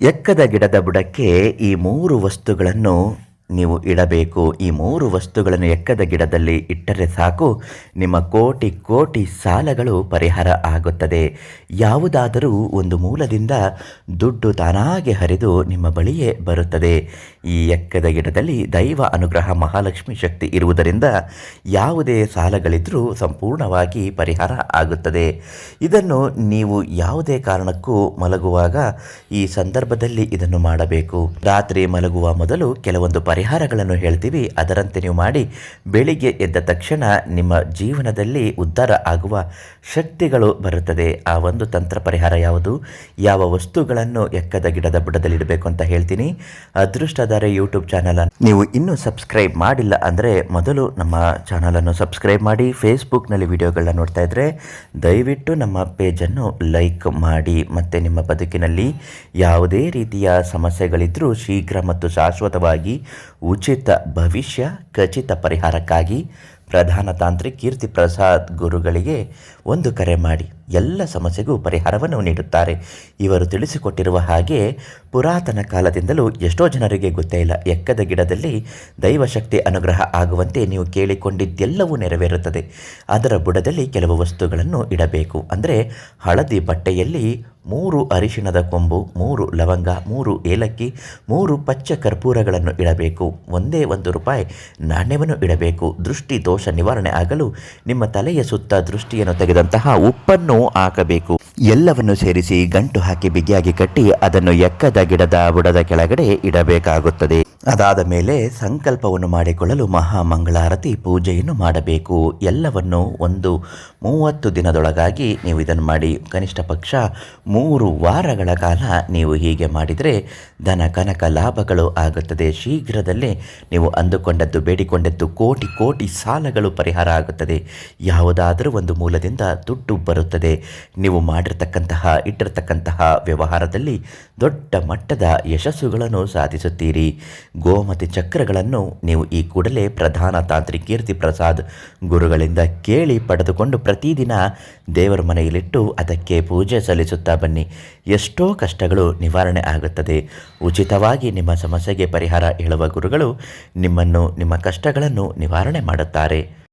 ಎಕ್ಕದ ಗಿಡದ ಬುಡಕ್ಕೆ ಈ ಮೂರು ವಸ್ತುಗಳನ್ನು ನೀವು ಇಡಬೇಕು. ಈ ಮೂರು ವಸ್ತುಗಳನ್ನು ಎಕ್ಕದ ಗಿಡದಲ್ಲಿ ಇಟ್ಟರೆ ಸಾಕು. ನಿಮ್ಮ ಕೋಟಿ ಕೋಟಿ ಸಾಲಗಳು ಪರಿಹಾರ ಆಗುತ್ತದೆ. ಯಾವುದಾದರೂ ಒಂದು ಮೂಲದಿಂದ ದುಡ್ಡು ತಾನಾಗೆ ಹರಿದು ನಿಮ್ಮ ಬಳಿಯೇ ಬರುತ್ತದೆ. ಈ ಎಕ್ಕದ ಗಿಡದಲ್ಲಿ ದೈವ ಅನುಗ್ರಹ, ಮಹಾಲಕ್ಷ್ಮಿ ಶಕ್ತಿ ಇರುವುದರಿಂದ ಯಾವುದೇ ಸಾಲಗಳಿದ್ದರೂ ಸಂಪೂರ್ಣವಾಗಿ ಪರಿಹಾರ ಆಗುತ್ತದೆ. ಇದನ್ನು ನೀವು ಯಾವುದೇ ಕಾರಣಕ್ಕೂ ಮಲಗುವಾಗ ಈ ಸಂದರ್ಭದಲ್ಲಿ ಇದನ್ನು ಮಾಡಬೇಕು. ರಾತ್ರಿ ಮಲಗುವ ಮೊದಲು ಕೆಲವೊಂದು ಪರಿಹಾರಗಳನ್ನು ಹೇಳ್ತೀವಿ. ಅದರಂತೆ ನೀವು ಮಾಡಿ ಬೆಳಿಗ್ಗೆ ಎದ್ದ ತಕ್ಷಣ ನಿಮ್ಮ ಜೀವನದಲ್ಲಿ ಉದ್ಧಾರ ಆಗುವ ಶಕ್ತಿಗಳು ಬರುತ್ತದೆ. ಆ ಒಂದು ತಂತ್ರ ಪರಿಹಾರ ಯಾವುದು? ಯಾವ ವಸ್ತುಗಳನ್ನು ಎಕ್ಕದ ಗಿಡದ ಬುಡದಲ್ಲಿ ಇಡಬೇಕು ಅಂತ ಹೇಳ್ತೀನಿ. ಅದೃಷ್ಟಧಾರೆ ಯೂಟ್ಯೂಬ್ ಚಾನಲ್ ನೀವು ಇನ್ನೂ ಸಬ್ಸ್ಕ್ರೈಬ್ ಮಾಡಿಲ್ಲ ಅಂದರೆ ಮೊದಲು ನಮ್ಮ ಚಾನಲನ್ನು ಸಬ್ಸ್ಕ್ರೈಬ್ ಮಾಡಿ. ಫೇಸ್ಬುಕ್ನಲ್ಲಿ ವಿಡಿಯೋಗಳನ್ನ ನೋಡ್ತಾ ಇದ್ದರೆ ದಯವಿಟ್ಟು ನಮ್ಮ ಪೇಜನ್ನು ಲೈಕ್ ಮಾಡಿ. ಮತ್ತು ನಿಮ್ಮ ಬದುಕಿನಲ್ಲಿ ಯಾವುದೇ ರೀತಿಯ ಸಮಸ್ಯೆಗಳಿದ್ದರೂ ಶೀಘ್ರ ಮತ್ತು ಶಾಶ್ವತವಾಗಿ ಉಚಿತ ಭವಿಷ್ಯ ಖಚಿತ ಪರಿಹಾರಕ್ಕಾಗಿ ಪ್ರಧಾನ ತಾಂತ್ರಿಕ್ ಕೀರ್ತಿ ಪ್ರಸಾದ್ ಗುರುಗಳಿಗೆ ಒಂದು ಕರೆ ಮಾಡಿ. ಎಲ್ಲ ಸಮಸ್ಯೆಗೂ ಪರಿಹಾರವನ್ನು ನೀಡುತ್ತಾರೆ. ಇವರು ತಿಳಿಸಿಕೊಟ್ಟಿರುವ ಹಾಗೆ ಪುರಾತನ ಕಾಲದಿಂದಲೂ ಎಷ್ಟೋ ಜನರಿಗೆ ಗೊತ್ತೇ ಇಲ್ಲ. ಎಕ್ಕದ ಗಿಡದಲ್ಲಿ ದೈವಶಕ್ತಿ ಅನುಗ್ರಹ ಆಗುವಂತೆ ನೀವು ಕೇಳಿಕೊಂಡಿದ್ದೆಲ್ಲವೂ ನೆರವೇರುತ್ತದೆ. ಅದರ ಬುಡದಲ್ಲಿ ಕೆಲವು ವಸ್ತುಗಳನ್ನು ಇಡಬೇಕು. ಅಂದರೆ ಹಳದಿ ಬಟ್ಟೆಯಲ್ಲಿ ಮೂರು ಅರಿಶಿಣದ ಕೊಂಬು, ಮೂರು ಲವಂಗ, ಮೂರು ಏಲಕ್ಕಿ, ಮೂರು ಪಚ್ಚ ಕರ್ಪೂರಗಳನ್ನು ಇಡಬೇಕು. ಒಂದೇ ಒಂದು ರೂಪಾಯಿ ನಾಣ್ಯವನ್ನು ಇಡಬೇಕು. ದೃಷ್ಟಿ ದೋಷ ನಿವಾರಣೆ ಆಗಲು ನಿಮ್ಮ ತಲೆಯ ಸುತ್ತ ದೃಷ್ಟಿಯನ್ನು ತೆಗೆದಂತಹ ಉಪ್ಪನ್ನು ಹಾಕಬೇಕು. ಎಲ್ಲವನ್ನು ಸೇರಿಸಿ ಗಂಟು ಹಾಕಿ ಬಿಗಿಯಾಗಿ ಕಟ್ಟಿ ಅದನ್ನು ಎಕ್ಕದ ಗಿಡದ ಬುಡದ ಕೆಳಗಡೆ ಇಡಬೇಕಾಗುತ್ತದೆ. ಅದಾದ ಮೇಲೆ ಸಂಕಲ್ಪವನ್ನು ಮಾಡಿಕೊಳ್ಳಲು ಮಹಾ ಮಂಗಳಾರತಿ ಪೂಜೆಯನ್ನು ಮಾಡಬೇಕು. ಎಲ್ಲವನ್ನು ಒಂದು ಮೂವತ್ತು ದಿನದೊಳಗಾಗಿ ನೀವು ಇದನ್ನು ಮಾಡಿ. ಕನಿಷ್ಠ ಪಕ್ಷ ಮೂರು ವಾರಗಳ ಕಾಲ ನೀವು ಹೀಗೆ ಮಾಡಿದರೆ ಧನ, ಕನಕ, ಲಾಭಗಳು ಆಗುತ್ತದೆ. ಶೀಘ್ರದಲ್ಲೇ ನೀವು ಅಂದುಕೊಂಡದ್ದು, ಬೇಡಿಕೊಂಡದ್ದು ಕೋಟಿ ಕೋಟಿ ಸಾಲಗಳು ಪರಿಹಾರ ಆಗುತ್ತದೆ. ಯಾವುದಾದರೂ ಒಂದು ಮೂಲದಿಂದ ದುಡ್ಡು ಬರುತ್ತದೆ. ನೀವು ಮಾಡಿರ್ತಕ್ಕಂತಹ, ಇಟ್ಟಿರ್ತಕ್ಕಂತಹ ವ್ಯವಹಾರದಲ್ಲಿ ದೊಡ್ಡ ಮಟ್ಟದ ಯಶಸ್ಸುಗಳನ್ನು ಸಾಧಿಸುತ್ತೀರಿ. ಗೋಮತಿ ಚಕ್ರಗಳನ್ನು ನೀವು ಈ ಕೂಡಲೇ ಪ್ರಧಾನ ತಾಂತ್ರಿ ಕೀರ್ತಿ ಪ್ರಸಾದ್ ಗುರುಗಳಿಂದ ಕೇಳಿ ಪಡೆದುಕೊಂಡು ಪ್ರತಿದಿನ ದೇವರ ಮನೆಯಲ್ಲಿಟ್ಟು ಅದಕ್ಕೆ ಪೂಜೆ ಸಲ್ಲಿಸುತ್ತಾ ಬನ್ನಿ. ಎಷ್ಟೋ ಕಷ್ಟಗಳು ನಿವಾರಣೆ ಆಗುತ್ತದೆ. ಉಚಿತವಾಗಿ ನಿಮ್ಮ ಸಮಸ್ಯೆಗೆ ಪರಿಹಾರ ಹೇಳುವ ಗುರುಗಳು ನಿಮ್ಮನ್ನು, ನಿಮ್ಮ ಕಷ್ಟಗಳನ್ನು ನಿವಾರಣೆ ಮಾಡುತ್ತಾರೆ.